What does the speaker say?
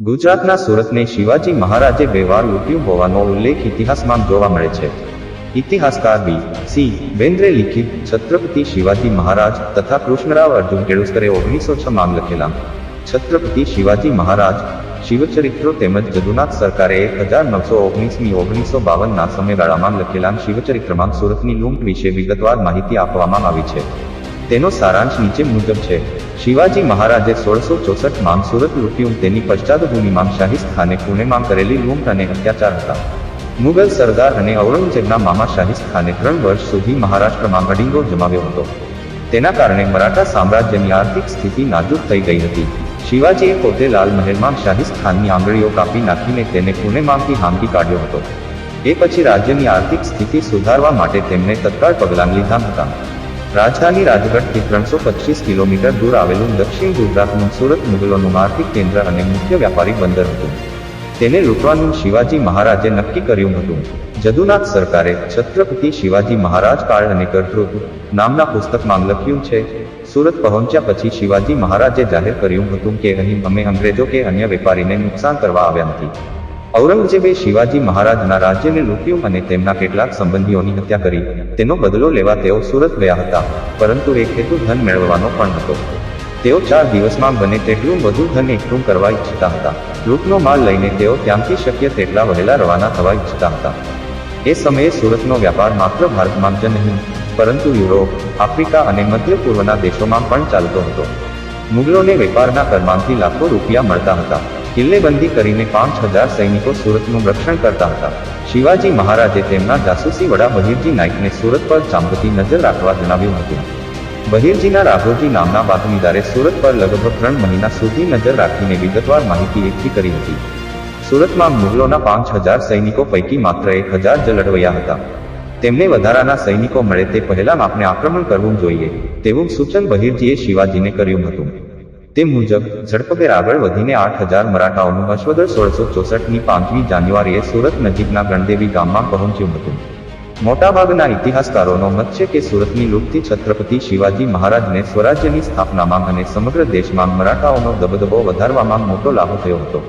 ગુજરાતના સુરતને શિવાજી મહારાજે બે વાર લૂંટ્યું હોવાનો ઉલ્લેખ ઇતિહાસમાં જોવા મળે છે. ઇતિહાસકાર બી. સી. બેન્દ્રે લિખિત છત્રપતિ શિવાજી મહારાજ તથા કૃષ્ણરાવ અર્જુન કેળુસ્કરે ઓગણીસો છ માં લખેલા છત્રપતિ શિવાજી મહારાજ શિવચરિત્રો તેમજ જદુનાથ સરકારે એક હજાર નવસો ઓગણીસમી ઓગણીસો બાવનના સમયગાળામાં લખેલા શિવચરિત્રમાં સુરતની લૂંટ વિશે વિગતવાર માહિતી આપવામાં આવી છે. તેનો સારાંશ નીચે મુજબ છે. શિવાજી મહારાજે સોળસો ચોસઠમાં સુરત લૂંટ્યું. તેની પશ્ચાદભૂમિમાં શાહી સ્થાને પુણેમાં કરેલી લૂંટ અને અત્યાચાર હતા. મુગલ સરદાર અને ઔરંગઝેબના મામા શાહી સ્થાને ત્રણ વર્ષ સુધી મહારાષ્ટ્રમાં અડીંગો જમાવ્યો હતો. તેના કારણે મરાઠા સામ્રાજ્યની આર્થિક સ્થિતિ નાજુક થઈ ગઈ હતી. શિવાજીએ પોતે લાલ મહેલમાં શાહી સ્થાનની આંગળીઓ કાપી નાખીને તેને પુણેમાંથી હાંકી કાઢ્યો હતો. એ પછી રાજ્યની આર્થિક સ્થિતિ સુધારવા માટે તેમણે તત્કાળ પગલાં લીધા હતા. રાજધાની રાજગઢથી ત્રણસો પચીસ કિલોમીટર દૂર આવેલું દક્ષિણ ગુજરાતનું સુરત મુગલોનું આર્થિક કેન્દ્ર અને મુખ્ય વ્યાપારી બંદર હતું. તેને લૂંટવાનું શિવાજી મહારાજે નક્કી કર્યું હતું. જદુનાથ સરકારે છત્રપતિ શિવાજી મહારાજ કાળ અને કર્તૃત્વ નામના પુસ્તકમાં લખ્યું છે, સુરત પહોંચ્યા પછી શિવાજી મહારાજે જાહેર કર્યું હતું કે અહીં અમે અંગ્રેજો કે અન્ય વેપારીને નુકસાન કરવા આવ્યા નથી. ઔરંગઝેબે શિવાજી મહારાજના રાજ્યને લૂંટ્યું અને તેમના કેટલાક સંબંધીઓની હત્યા કરી. તેનો બદલો લેવા તેઓ સુરત ગયા હતા, પરંતુ એક હેતુ ધન મેળવવાનો પણ હતો. તેઓ ચાર દિવસમાં બને તેટલું વધુ ધન એકઠું કરવા ઈચ્છતા હતા. લૂંટનો માલ લઈને તેઓ ત્યાંથી શક્ય તેટલા વહેલા રવાના થવા ઈચ્છતા હતા. એ સમયે સુરતનો વ્યાપાર માત્ર ભારતમાં જ નહીં, પરંતુ યુરોપ, આફ્રિકા અને મધ્ય પૂર્વના દેશોમાં પણ ચાલતો હતો. મુગલોને વેપારના કરમાંથી લાખો રૂપિયા મળતા હતા. કિલ્લેબંધી કરીને પાંચ હજાર સૈનિકો સુરતનું રક્ષણ કરતા હતા. શિવાજી મહારાજે તેમના જાસૂસી વડા બહિરજી નાઇકને સુરત પર ચાંપતી નજર રાખવા જણાવ્યું હતું. બહિરજીના રાઘોજી નામના બાતમીદારે સુરત પર લગભગ ત્રણ મહિના સુધી નજર રાખીને વિગતવાર માહિતી એકઠી કરી હતી. સુરતમાં મુગલોના પાંચ હજાર સૈનિકો પૈકી માત્ર એક હજાર જ લડવૈયા હતા. તેમને વધારાના સૈનિકો મળે તે પહેલા આપણે આક્રમણ કરવું જોઈએ, તેવું સૂચન બહિરજીએ શિવાજીને કર્યું હતું. તે મુજબ, ઝડપભેર આગળ વધીને આઠ હજાર મરાઠાઓનું અશ્વદળ સોળસો ચોસઠની પાંચમી જાન્યુઆરીએ સુરત નજીકના ગણદેવી ગામમાં પહોંચ્યું હતું. મોટાભાગના ઇતિહાસકારોનો મત છે કે સુરતની લૂંટથી છત્રપતિ શિવાજી મહારાજને સ્વરાજ્યની સ્થાપનામાં અને સમગ્ર દેશમાં મરાઠાઓનો દબદબો વધારવામાં મોટો લાભ થયો હતો.